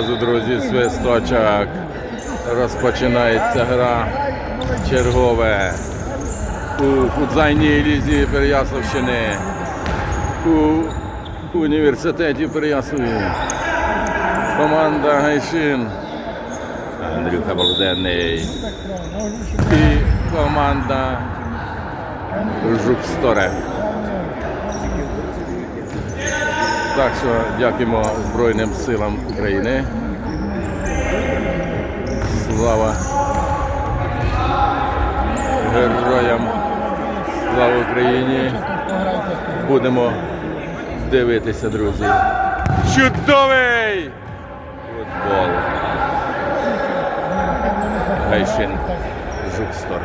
Друзі, свисточок. Розпочинається гра чергове у футзальній лізі Переяславщини у університеті Переяславі. Команда Гайшин. Андрюха Болденний. І команда Жуксторе. Так що дякуємо Збройним силам України. Слава героям! Слава Україні! Будемо дивитися, друзі. Чудовий футбол! Гайшин Жукстор.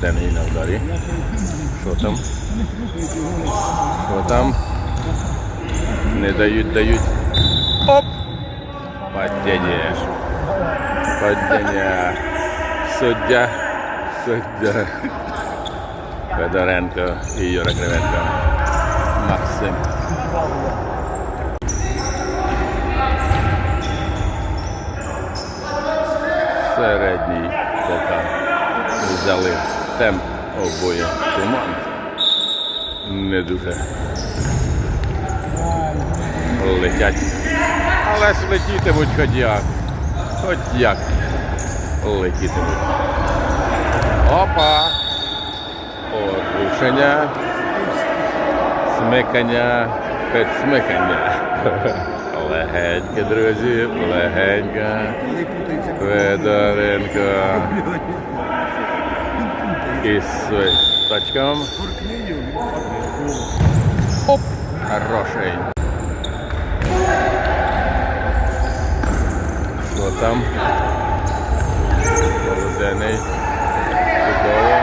Полуденний на ударі. Що там? Що там? Не дають, дають. Оп! Падіння. Падіння. Суддя. Суддя. Федоренко і Юра Кривенко. Максим. Середній пока взяли темп обоє команд. Не дуже летять. Але ж летітимуть хоч як. Хоч як летітимуть. Опа! Порушення. Смикання, підсмикання. Легеньке, друзі, легенько. Федоренко. І свисточком. Оп! Хороший. Що там? Полуденний. Чудово.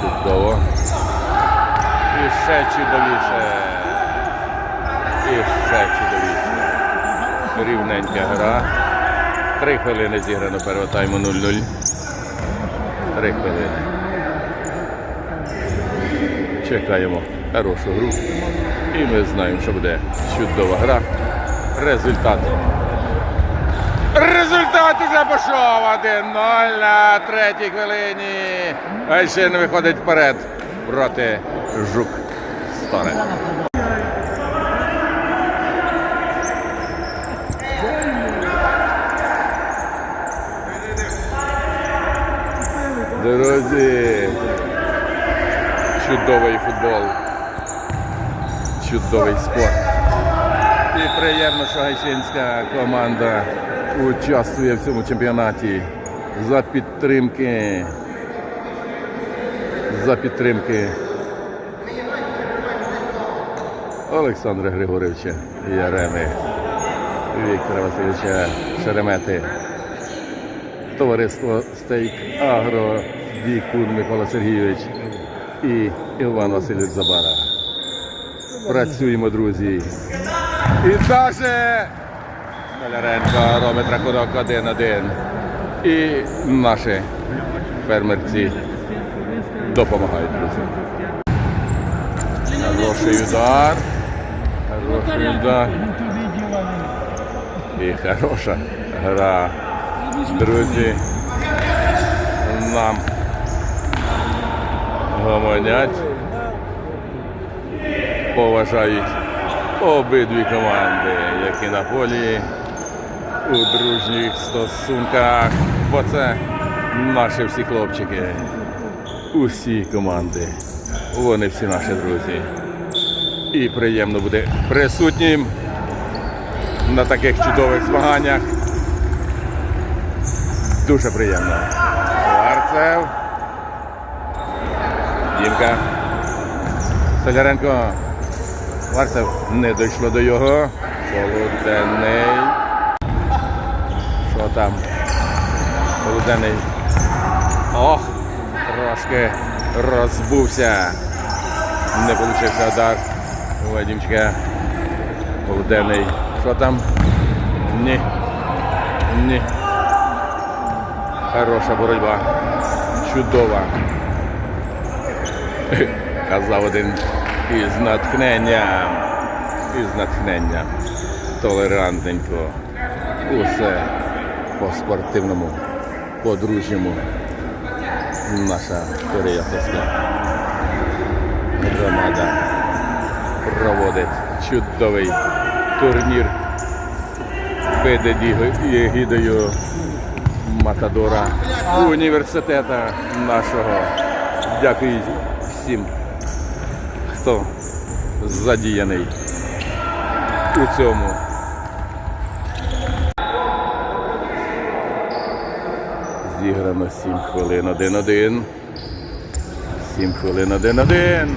Чудово. І ще чудовіше. І ще чудовіше. Рівненька гра. Три хвилини зіграно першого тайму 0-0. Три хвилини. Чекаємо хорошу гру. І ми знаємо, що буде чудова гра. Результат. Результат уже пішов 1-0 на третій хвилині. Гайшин виходить вперед проти Жук Сторе. Друзі, чудовий футбол, чудовий спорт. І приємно, що гайсинська команда участвує в цьому чемпіонаті за підтримки. За підтримки Олександра Григоровича Яреми, Віктора Васильовича Шеремети, товариство Стейк Агро, Дікун Микола Сергійович і Іван Васильович Забара. Працюємо, друзі. І даже Маляренко робить рахунок 1-1. І наші фермерці допомагають, друзі. Хороший удар. Хороший удар. І хороша гра. Друзі. Нам гомонять. Поважають обидві команди, які на полі у дружніх стосунках. Бо це наші всі хлопчики. Усі команди. Вони всі наші друзі. І приємно буде присутнім на таких чудових змаганнях. Дуже приємно. Варцев. Дімка. Соляренко. Варцев не дійшло до його. Полуденний. Що там? Полуденний. Ох, трошки розбувся. Не получився удар. Вадімчика. Полуденний. Що там? Ні. Ні. Хороша боротьба. Чудова. Казав один із натхненням. із натхнення. Толерантненько. Усе по-спортивному, по-дружньому. Наша Переяславська громада проводить чудовий турнір під егідою Матадора університету нашого. Дякую всім, хто задіяний у цьому. Зіграно 7 хвилин 1-1. 7 хвилин 1-1.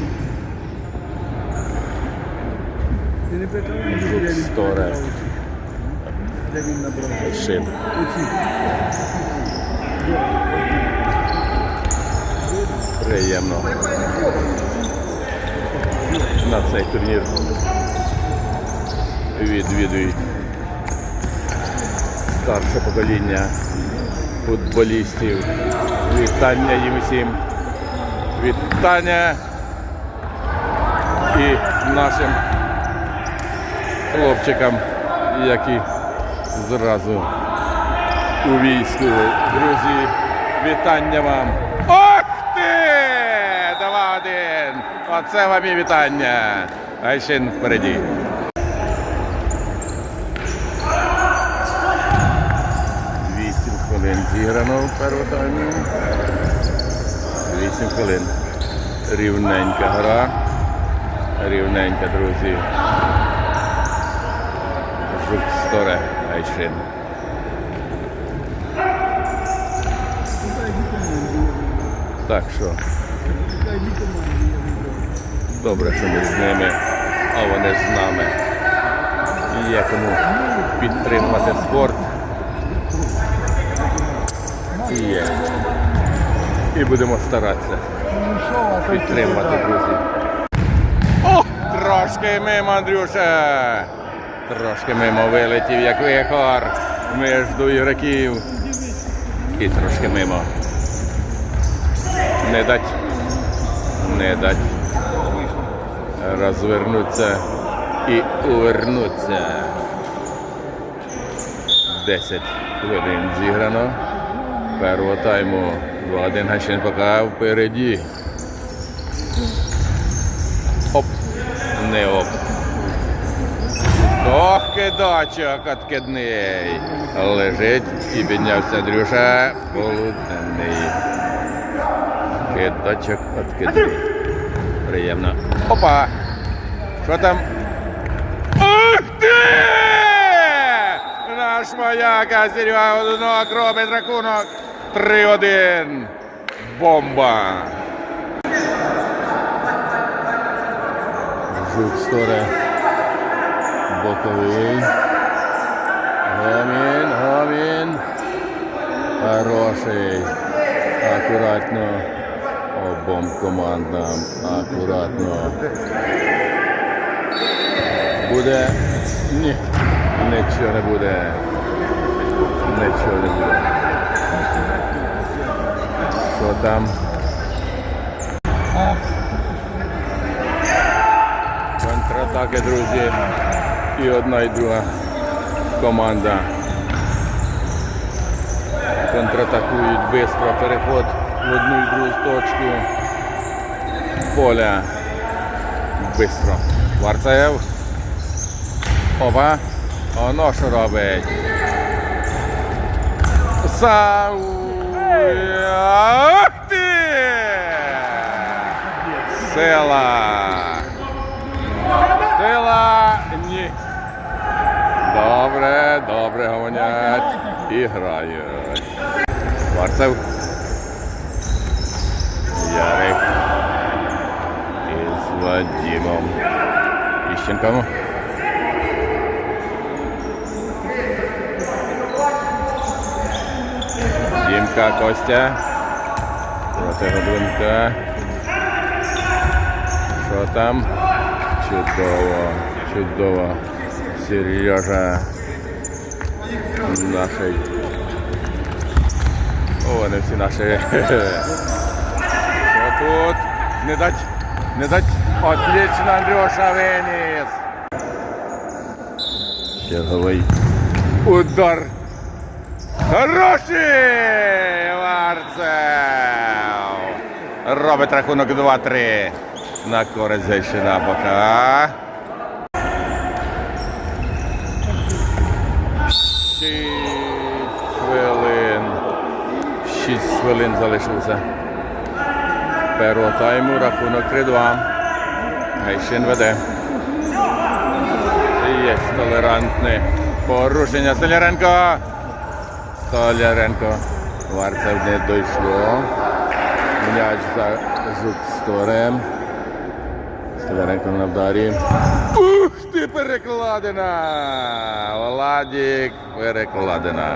Ти не де він Сторе. Шин. Приємно. На цей турнір відвідують старше покоління футболістів. Вітання їм усім. Вітання і нашим хлопчикам, які зразу у війську. Друзі, вітання вам. Оце вам і вітання. А ще впереді. Вісім хвилин зіграно в першому таймі. Вісім хвилин. Рівненька гра. Рівненька, друзі. Жук сторе Айшин. Так що добре, що ми з ними, а вони з нами. І є кому підтримати спорт. І є. І будемо старатися підтримати, друзі. О! Трошки мимо, Андрюша! Трошки мимо вилетів, як вихор між ігроків. І трошки мимо. Не дать. Не дать. Розвернуться і увернуться. 10 хвилин зіграно. Першого тайму 2-1 Гащин поки впереді. Оп. Не оп. Ох, кидачок откидний. Лежить і піднявся Андрюша. Полуденний. Кидачок откидний. Приємно. Опа! Що там? Ух ти! Наш маяка Серега Годунок робить рахунок 3-1. Бомба! Жук сторе. Боковий. Гомін, гомін. Хороший. Акуратно. Обом командам. Акуратно. Буде. Ні. Нічого не буде. Нічого не буде. Що там? Контратаки, друзі. І одна і друга команда. Контратакують швидко. Переход в одну і другу точку. Поля. Бистро. Варцаєв. Опа. Оно що робить. Сау. Сила. Сила. Ні. Добре, добре гомонять і грають. Варцев. Ярик. Із Вадимом. Іщенком. Дімка Костя. Проти Годунка. Що там? Чудово, чудово. Сережа. Наший. О, вони всі наші. Що тут? Не дать, не дать. Отлично, Андрюша виніс. Черговий удар. Хороший! Варцев! Робить рахунок 2-3 на користь Гайшина бока. Шість хвилин. Шість хвилин залишилося. Першого тайму рахунок 3-2. Гайшин веде. Є толерантне порушення Столяренко. Столяренко. Варцев не дійшло. М'яч за Жуксторем. Столяренко на вдарі. Ух ти перекладена! Владік перекладена.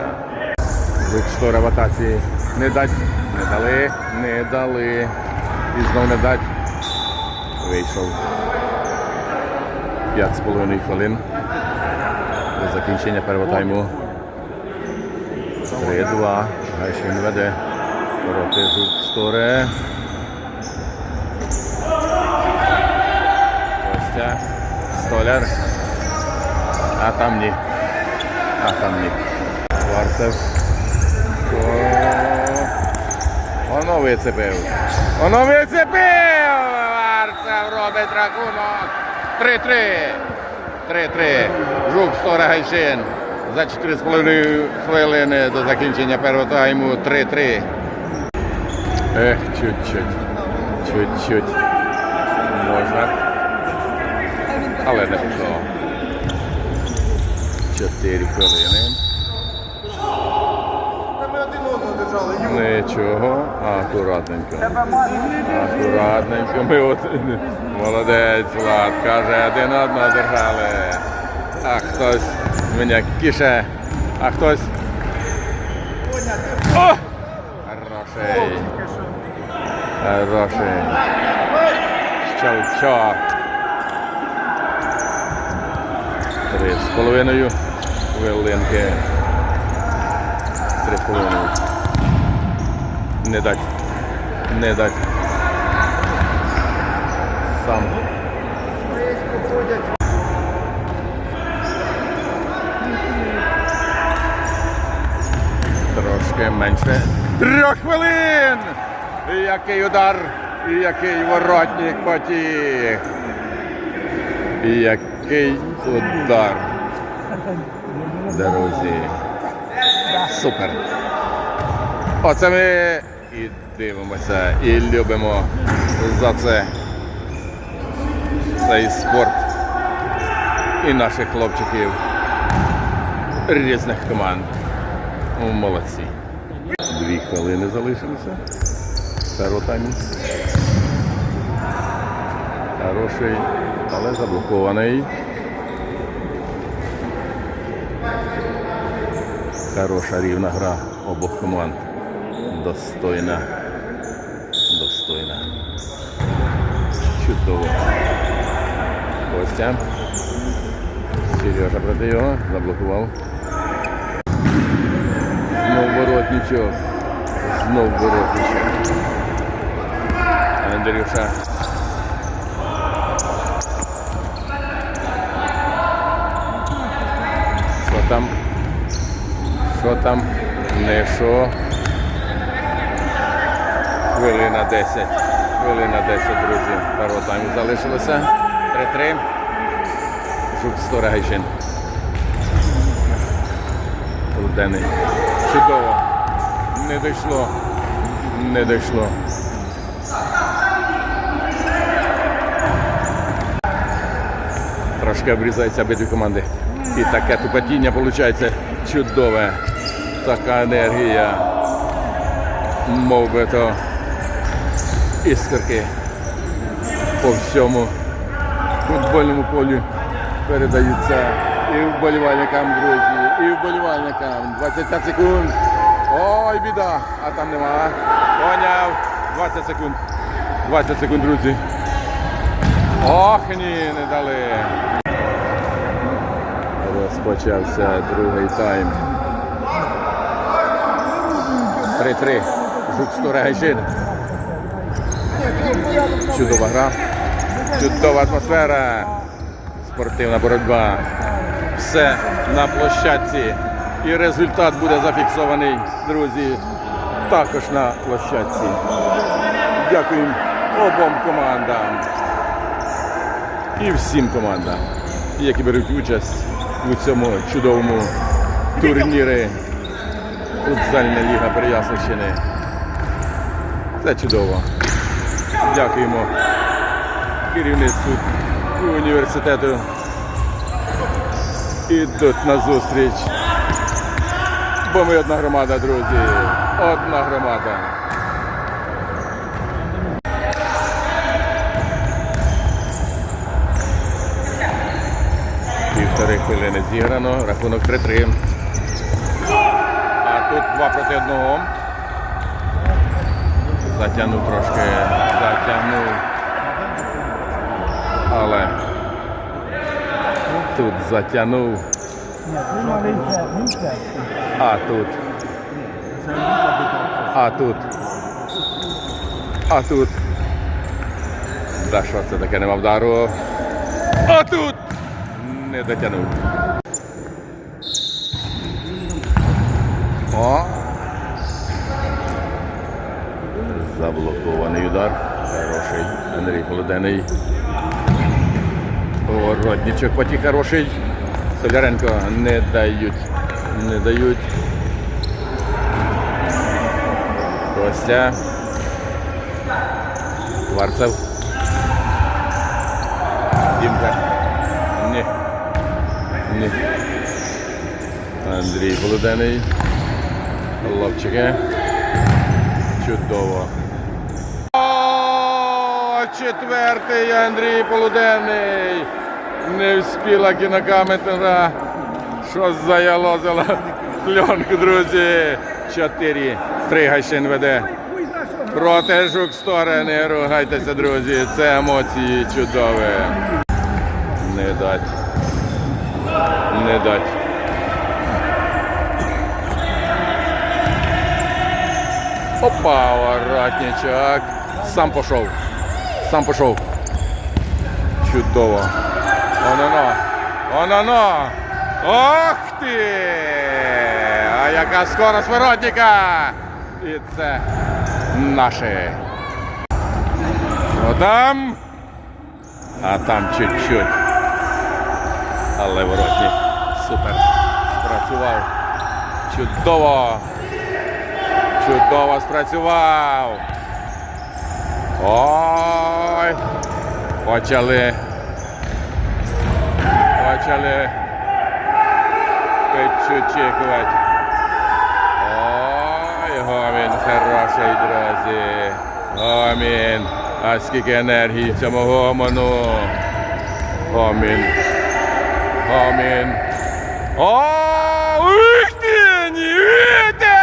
Жукстора в атаці. Не дать. Не дали. Не дали. І знов не дать. Вийшов. 5,5 хвилин до закінчення першого тайму. 3-2. Гайшин веде. Проти Жуксторе. Костя. Столяр. А там ні. А там ні. Варцев. О, Воно вицепив. Воно вицепив! Варцев робить рахунок. 3-3. 3-3. Жук Стора Гайшин. За 4,5 хвилини до закінчення першого тайму 3-3. Ех, чуть-чуть. Чуть-чуть. Можна. Але не пішло. 4 хвилини. Ми один одного держали. Нічого, акуратненько. Акуратненько. Ми от молодець Влад каже, один одного держали. А хтось мене кише, а хтось. О! Хороший. Хороший. Щелчок. Три з половиною хвилинки. Три з половиною. Не дать. Не дать. Сам. Трошки менше. Трьох хвилин! Який удар! Який воротник потіг! Який удар! Друзі! Супер! Оце ми і дивимося, і любимо за це цей спорт і наших хлопчиків різних команд. Молодці. Дві хвилини залишилися. Тайму. Хороший, але заблокований. Хороша рівна гра обох команд. Достойна. Достойна. Чудово. Костя. Сережа проти його. Заблокував. Знов воротничок. Знов воротничок. Андрюша. Що там? Що там? Не що. Хвилина 10. Хвилина 10, друзі. Першого тайму залишилося. 3-3. Жук Стора Гайшин. Руденний. Чудово. Не дійшло. Не дійшло. Трошки обрізаються обидві команди. І таке тупотіння виходить чудове. Така енергія. Мов би то іскорки по всьому футбольному полі передаються і вболівальникам, друзі, і вболівальникам. 25 секунд. Ой, біда, а там нема. Поняв. 20 секунд. 20 секунд, друзі. Ох, ні, не дали. Розпочався другий тайм. 3-3. Жук Сторегайшин. Чудова гра. Чудова атмосфера. Спортивна боротьба. все на площадці. І результат буде зафіксований, друзі, також на площадці. Дякуємо обом командам і всім командам, які беруть участь у цьому чудовому турнірі Футзальна ліга Переяславщини. Це чудово. Дякуємо керівництву університету. Ідуть на зустріч. Бо ми одна громада, друзі. Одна громада. Півтори хвилини зіграно, рахунок 3-3. А тут два проти одного. Затягнув трошки, затягнув. Але тут затягнув, а тут, а тут, а тут. Да що це таке нема вдару? А тут не дотягнув. О! Заблокований удар. Хороший. Андрій Холодений. Воротничок потік хороший. Соляренко не дають. Не дають. Костя. Варцев. Дімка. Ні. Ні. Андрій Полудений. Ловчики. Чудово. Четвертий Андрій Полуденний. Не вспіла кінокамера. Що заялозила пленку, друзі. Чотири. Три Гайшин веде. Проти жук сторони. Ругайтеся, друзі. Це емоції чудові. Не дать. Не дать. Опа, воротничок. Сам пішов. Сам пішов. Чудово. Оно-но. Оно-но. Ох ти! А яка скорость воротника! І це наше. Отам. А там чуть-чуть. Але воротник супер. Спрацював. Чудово. Чудово спрацював. Ой. Почали. Почали. Підчучикувати. Ой, Гомін хороший, друзі. Гомін. А скільки енергії цьому гомону. Гомін. Гомін. О, ух ти, Нівіта!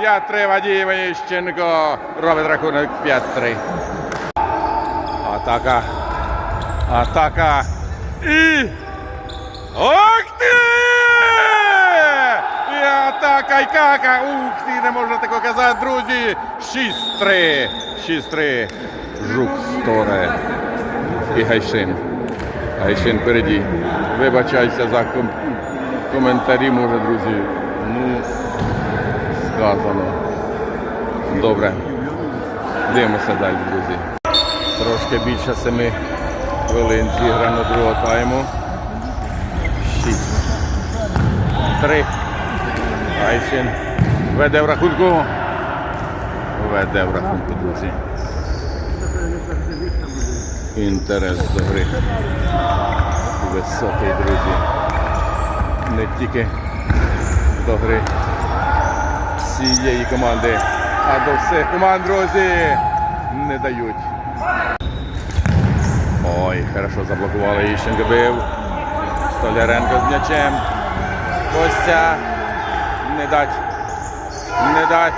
5-3. 5-3 Вадій Ваніщенко робить рахунок 5-3. Атака. Атака. І. Ох ти! І атака, і кака. Ух ти, не можна такого казати, друзі. 6-3. 6-3. Жук сторе. І Гайшин. Гайшин впереді. Вибачайся за ком- коментарі, може, друзі. Ну, сказано. Добре. Дивимося далі, друзі. Трошки більше семи хвилин зіграно другого тайму. Шість. Три. Айшин веде в рахунку. Веде в рахунку, друзі. Інтерес до гри. Високий, друзі. Не тільки до гри всієї команди, а до всіх команд, друзі, не дають. Ой, хорошо заблокували. Іщенко бив. Столяренко з м'ячем. Костя. Не дать. Не дать.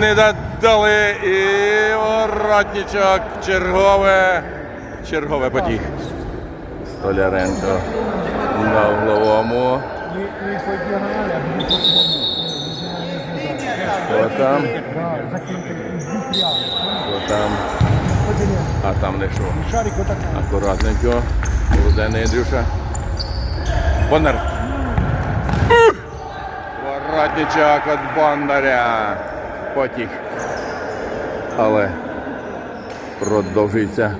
Не додали. І воротничок. Чергове. Чергове потік. Столяренко. На угловому. І, і по діагоналі, а буде по своєму. Що там? Що там? А там не що. Акуратненько. Руденний Андрюша. Бондар. Воротничок від Бондаря. Потік. Але продовжується.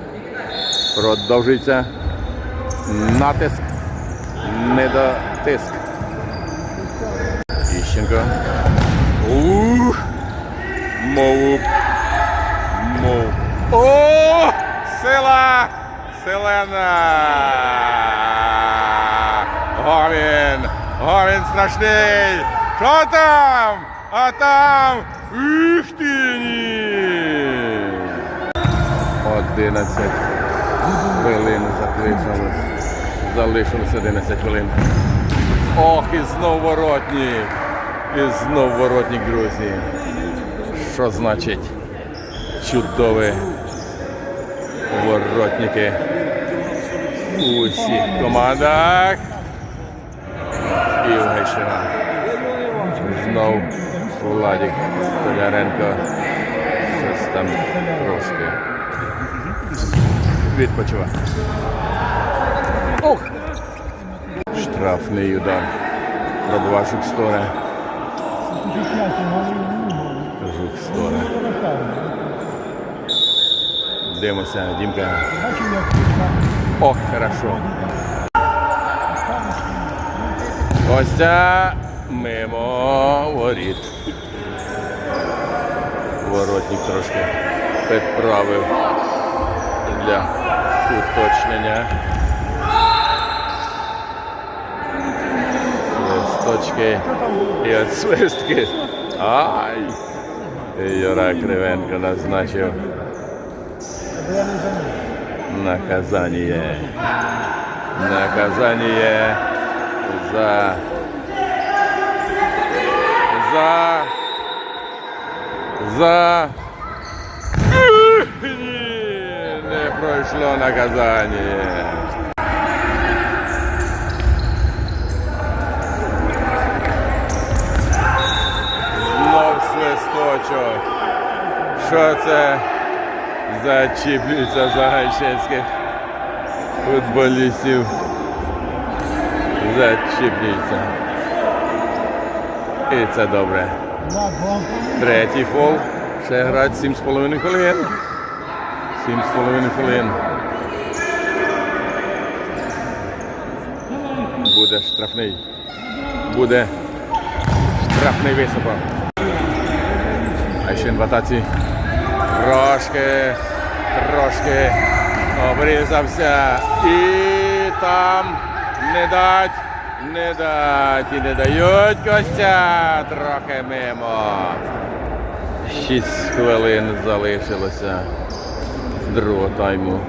Продовжується. Натиск. Недотиск. Іщенко. Ух! Мову. Мов. О! Сила! Селена! Говін! Говін страшний! Що там? А там? Ух ти! ні! 11 хвилин залишилось. Залишилось 11 хвилин. Ох, і знов воротник. І знов воротник, друзі. Що значить чудові воротники у всіх командах. І Гайшина. Знов Владик Толяренко. Щось там трошки відпочиває. Ох! Штрафний удар. Пробував Жукстора. Жукстора. Дивимося, Дімка. Ох, хорошо. Костя мимо воріт. Воротник трошки підправив для уточнення. Свисточки і от свистки. Ай! Юра Кривенко назначив наказание. Наказание за... За... За... Не пройшло наказание. Свисточок. Що це? Зачіплюється за гайчинських футболістів. Зачіплюється. І це добре. Третій фол. Ще грати 7,5 хвилин. 7,5 хвилин. Буде штрафний. Буде штрафний високо. Ще в атаці. Трошки, трошки обрізався. І там не дать, не дать і не дають Костя. Трохи мимо. Шість хвилин залишилося другого тайму.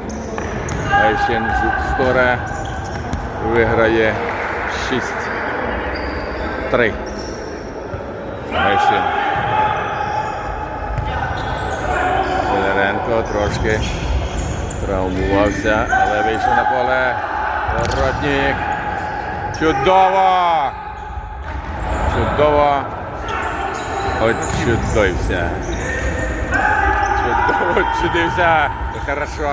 Айшен Жуксторе виграє 6-3. Айшен. Трошки травмувався, але вийшов на поле. Воротник. Чудово! Чудово! Очудився. Чудово чудився. Хорошо.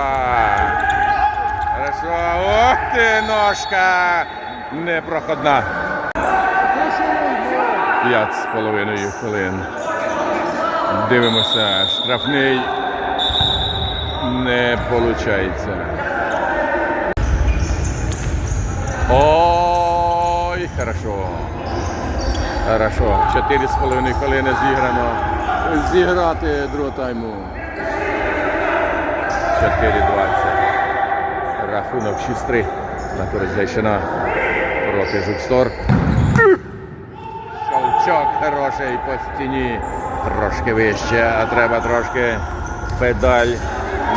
Хорошо. Ох ти, ножка! Непроходна. П'ять з половиною хвилин. Дивимося. Штрафний не виходить. Ой, хорошо. Хорошо. Чотири з половиною хвилини зіграно. Зіграти другого тайму. 4-20. Рахунок 6-3 на Гайшина проти Жукстор. Щелчок хороший по стіні. Трошки вище, а треба трошки педаль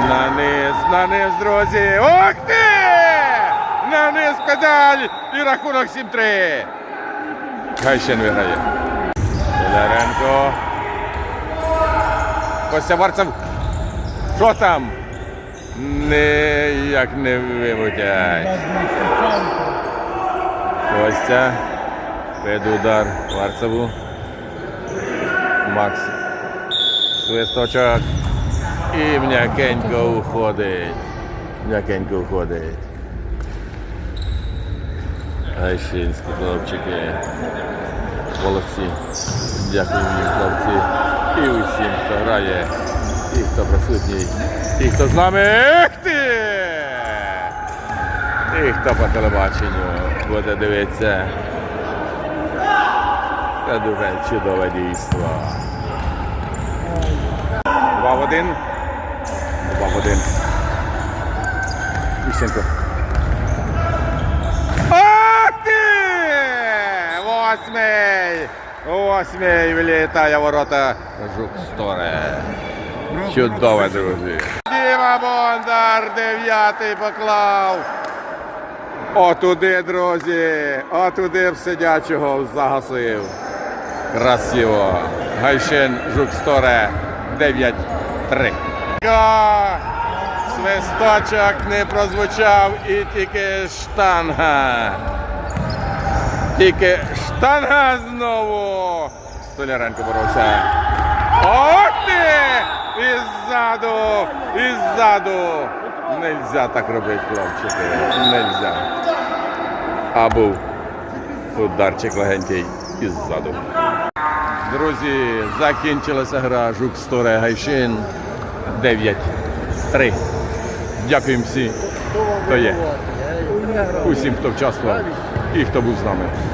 на низ, на низ, друзі. Ох ти! На низ педаль і рахунок 7-3. Гайшин виграє. Ляренко. Костя Варцев. Що там? Ніяк не вимутять. Костя. Під удар Варцеву. Макс. Свисточок. І м'якенько уходить. М'якенько уходить. Гайшинські хлопчики. Молодці. Дякую їм, хлопці. І усім, хто грає, і хто присутній, і хто з нами. Ех ти! І хто по телебаченню буде дивитися. Це дуже чудове дійство. Два в один. Два в один. Іщенко. Восьмий! Восьмий влітає ворота Жук Сторе. Чудове, друзі. Діма Бондар, дев'ятий поклав. Отуди, друзі, отуди в сидячого загасив. Красиво. Гайшин Жуксторе 9-3. Свисточок не прозвучав і тільки штанга. Тільки штанга знову. Столяренко боровся. Ох ти! Іззаду! Іззаду! Нельзя так робити, хлопчики. Нельзя. А був ударчик легенький іззаду. Друзі, закінчилася гра Жук Сторе Гайшин 9-3. Дякуємо всім, хто є. Усім, хто вчаствував і хто був з нами.